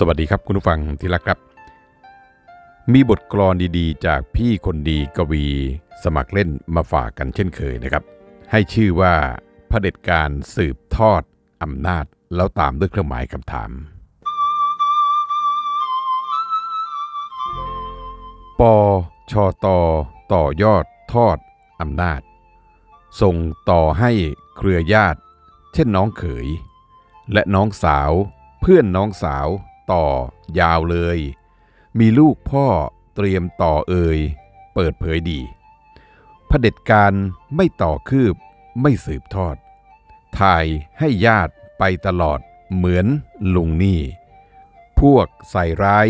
สวัสดีครับคุณผู้ฟังที่รักครับ มีบทกลอนดีๆ จากพี่คนดีกวีสมัครเล่นมาฝากกันเช่นเคยนะครับ ให้ชื่อว่าเผด็จการสืบทอดอำนาจแล้วตามด้วยเครื่องหมายคำถาม ปชตต่อยอดทอดอำนาจ ส่งต่อให้เครือญาติ เช่นน้องเขย และน้องสาว เพื่อนน้องสาว ต่อยาวเลย มีลูกพ่อเตรียมต่อเอ่ยเปิดเผยดีเผด็จการไม่ต่อคืบไม่สืบทอด ถ่ายให้ญาติไปตลอดเหมือนลุงนี่ พวกใส่ร้าย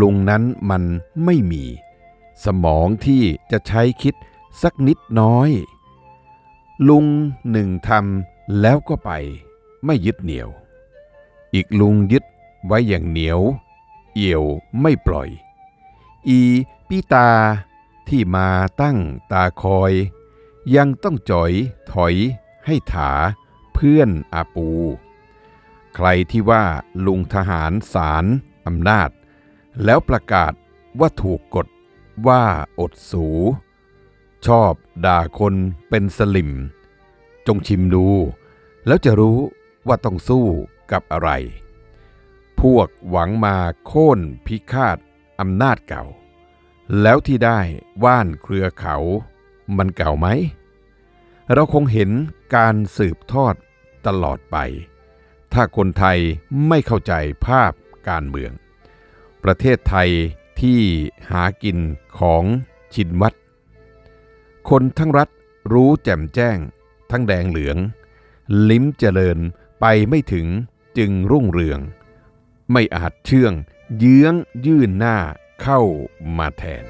ลุงนั้นมันไม่มี สมองที่จะใช้คิดสักนิดน้อย ลุงหนึ่งทำแล้วก็ไปไม่ยึดเหนี่ยว อีกลุงยึด ไว้อย่างเหนียว เอี่ยวไม่ปล่อย อีปีตาที่มาตั้งตาคอย ยังต้องจ่อยถอยให้ถาเพื่อนอาปู ใครที่ว่าลุงทหารสารอำนาจ แล้วประกาศว่าถูกกดว่าอดสู ชอบด่าคนเป็นสลิม จงชิมดู แล้วจะรู้ว่าต้องสู้กับอะไร พวกหวังมาโค่นพิฆาตอำนาจเก่า แล้วที่ได้ว่านเครือเขา มันเก่าไหม เราคงเห็นการสืบทอดตลอดไป ถ้าคนไทยไม่เข้าใจภาพการเมือง ประเทศไทยที่หากินของชินวัตรคนทั้งรัฐรู้แจ่มแจ้ง ทั้งแดงเหลือง ลิ้มเจริญไปไม่ถึงจึงรุ่งเรือง ไม่อาจเชื่อง เยื้องยื่นหน้าเข้ามาแทน